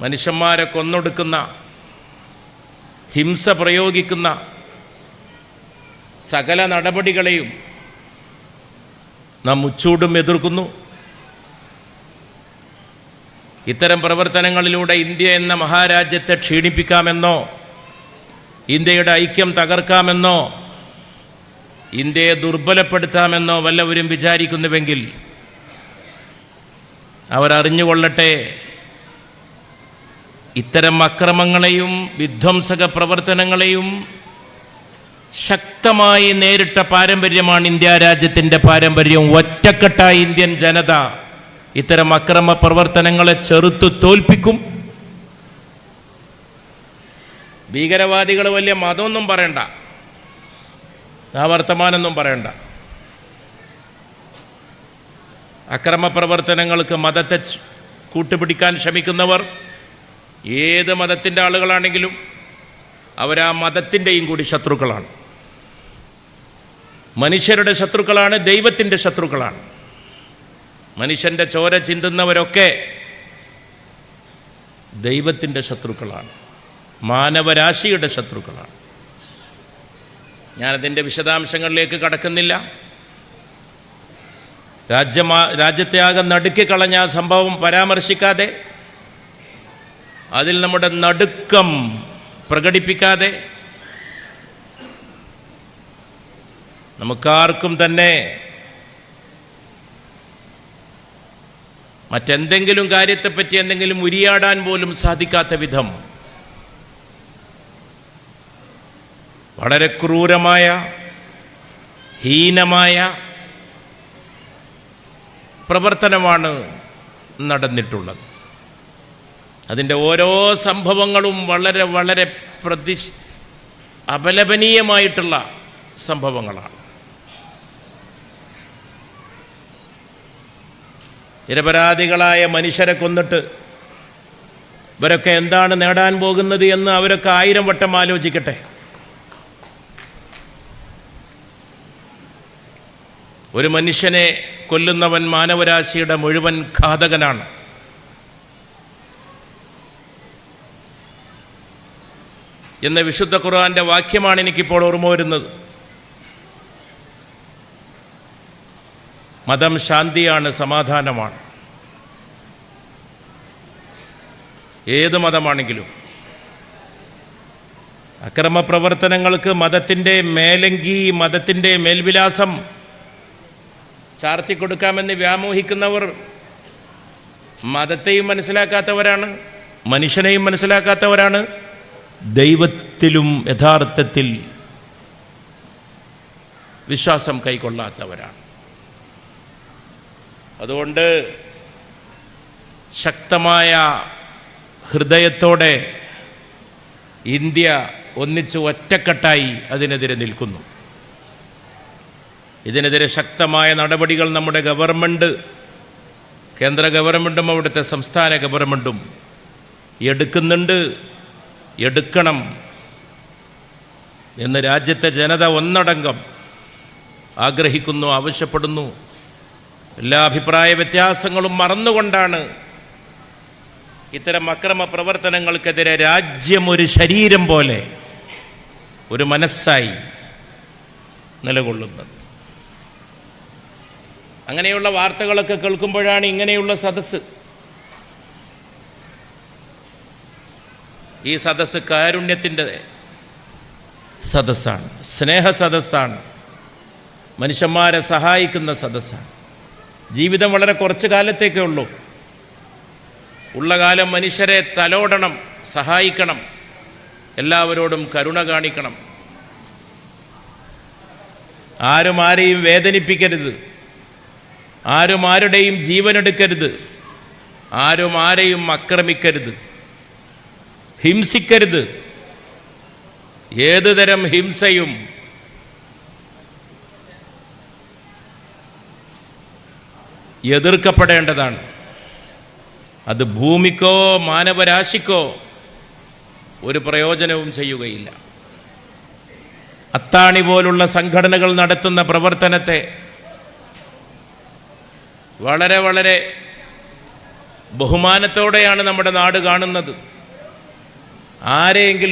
മനുഷ്യന്മാരെ കൊന്നൊടുക്കുന്ന ഹിംസ പ്രയോഗിക്കുന്ന സകല നടപടികളെയും നാം മുച്ചൂടും എതിർക്കുന്നു. ഇത്തരം പ്രവർത്തനങ്ങളിലൂടെ ഇന്ത്യ എന്ന മഹാരാജ്യത്തെ ക്ഷീണിപ്പിക്കാമെന്നോ ഇന്ത്യയുടെ ഐക്യം തകർക്കാമെന്നോ ഇന്ത്യയെ ദുർബലപ്പെടുത്താമെന്നോ വല്ലവരും വിചാരിക്കുന്നുവെങ്കിൽ അവരറിഞ്ഞുകൊള്ളട്ടെ ഇത്തരം അക്രമങ്ങളെയും വിധ്വംസക പ്രവർത്തനങ്ങളെയും ശക്തമായി നേരിട്ട പാരമ്പര്യമാണ് ഇന്ത്യ രാജ്യത്തിന്റെ പാരമ്പര്യം. ഒറ്റക്കെട്ടായി ഇന്ത്യൻ ജനത ഇത്തരം അക്രമ പ്രവർത്തനങ്ങളെ ചെറുത്തു തോൽപ്പിക്കും. ഭീകരവാദികൾ വലിയ മതമൊന്നും പറയണ്ട. ആ വർത്തമാനമൊന്നും പറയണ്ട. അക്രമ പ്രവർത്തനങ്ങൾക്ക് മതത്തെ കൂട്ടുപിടിക്കാൻ ശ്രമിക്കുന്നവർ ഏത് മതത്തിന്റെ ആളുകളാണെങ്കിലും അവരാ മതത്തിന്റെയും കൂടി ശത്രുക്കളാണ്. മനുഷ്യരുടെ ശത്രുക്കളാണ് ദൈവത്തിന്റെ ശത്രുക്കളാണ്. മനുഷ്യന്റെ ചോര ചിന്തുന്നവരൊക്കെ ദൈവത്തിന്റെ ശത്രുക്കളാണ്. മാനവരാശിയുടെ ശത്രുക്കളാണ്. ഞാനതിന്റെ വിശദാംശങ്ങളിലേക്ക് കടക്കുന്നില്ല. രാജ്യമാ രാജ്യത്തെ ആകെ നടുക്കി കളഞ്ഞ ആ സംഭവം പരാമർശിക്കാതെ അതിൽ നമ്മുടെ നടുക്കം പ്രകടിപ്പിക്കാതെ നമുക്കാർക്കും തന്നെ മറ്റെന്തെങ്കിലും കാര്യത്തെപ്പറ്റി എന്തെങ്കിലും ഉരിയാടാൻ പോലും സാധിക്കാത്ത വിധം വളരെ ക്രൂരമായ ഹീനമായ പ്രവർത്തനമാണ് നടന്നിട്ടുള്ളത്. അതിന്റെ ഓരോ സംഭവങ്ങളും വളരെ വളരെ പ്രതി അപലപനീയമായിട്ടുള്ള സംഭവങ്ങളാണ്. നിരപരാധികളായ മനുഷ്യരെ കൊന്നിട്ട് ഇവരൊക്കെ എന്താണ് നേടാൻ പോകുന്നത് എന്ന് അവരൊക്കെ ആയിരം വട്ടം ആലോചിക്കട്ടെ. ഒരു മനുഷ്യനെ കൊല്ലുന്നവൻ മാനവരാശിയുടെ മുഴുവൻ ഘാതകനാണ്. എന്ന വിശുദ്ധ ഖുർആന്റെ വാക്യമാണ് എനിക്കിപ്പോൾ ഓർമ്മ വരുന്നത്. മതം ശാന്തിയാണ് സമാധാനമാണ്. ഏത് മതമാണെങ്കിലും അക്രമ പ്രവർത്തനങ്ങൾക്ക് മതത്തിന്റെ മേലങ്കി മതത്തിന്റെ മേൽവിലാസം ചാർത്തിക്കൊടുക്കാമെന്ന് വ്യാമോഹിക്കുന്നവർ മതത്തെയും മനസ്സിലാക്കാത്തവരാണ് മനുഷ്യനെയും മനസ്സിലാക്കാത്തവരാണ് ദൈവത്തിലും യഥാർത്ഥത്തിൽ വിശ്വാസം കൈക്കൊള്ളാത്തവരാണ്. അതുകൊണ്ട് ശക്തമായ ഹൃദയത്തോടെ ഇന്ത്യ ഒന്നിച്ച് ഒറ്റക്കെട്ടായി അതിനെതിരെ നിൽക്കുന്നു. ഇതിനെതിരെ ശക്തമായ നടപടികൾ നമ്മുടെ ഗവൺമെന്റ് കേന്ദ്ര ഗവൺമെന്റും അവിടുത്തെ സംസ്ഥാന ഗവൺമെന്റും എടുക്കുന്നുണ്ട്. എടുക്കണം എന്ന് രാജ്യത്തെ ജനത ഒന്നടങ്കം ആഗ്രഹിക്കുന്നു ആവശ്യപ്പെടുന്നു. എല്ലാ അഭിപ്രായ വ്യത്യാസങ്ങളും മറന്നുകൊണ്ടാണ് ഇത്തരം അക്രമ പ്രവർത്തനങ്ങൾക്കെതിരെ രാജ്യം ഒരു ശരീരം പോലെ ഒരു മനസ്സായി നിലകൊള്ളുന്നത്. അങ്ങനെയുള്ള വാർത്തകളൊക്കെ കേൾക്കുമ്പോഴാണ് ഇങ്ങനെയുള്ള സദസ്സ് ഈ സദസ്സ് കാരുണ്യത്തിന്റെ സദസ്സാണ്. സ്നേഹ സദസ്സാണ്. മനുഷ്യന്മാരെ സഹായിക്കുന്ന സദസ്സാണ്. ജീവിതം വളരെ കുറച്ച് കാലത്തേക്കേ ഉള്ളൂ. ഉള്ള കാലം മനുഷ്യരെ തലോടണം സഹായിക്കണം എല്ലാവരോടും കരുണ കാണിക്കണം. ആരും ആരെയും വേദനിപ്പിക്കരുത്. ആരും ആരുടെയും ജീവനെടുക്കരുത്. ആരും ആരെയും ആക്രമിക്കരുത്. ഹിംസിക്കരുത്. ഏത് തരം ഹിംസയും എതിർക്കപ്പെടേണ്ടതാണ്. അത് ഭൂമിക്കോ മാനവരാശിക്കോ ഒരു പ്രയോജനവും ചെയ്യുകയില്ല. അത്താണി പോലുള്ള സംഘടനകൾ നടത്തുന്ന പ്രവർത്തനത്തെ വളരെ വളരെ ബഹുമാനത്തോടെയാണ് നമ്മുടെ നാട് കാണുന്നത്. ആരെയെങ്കിലും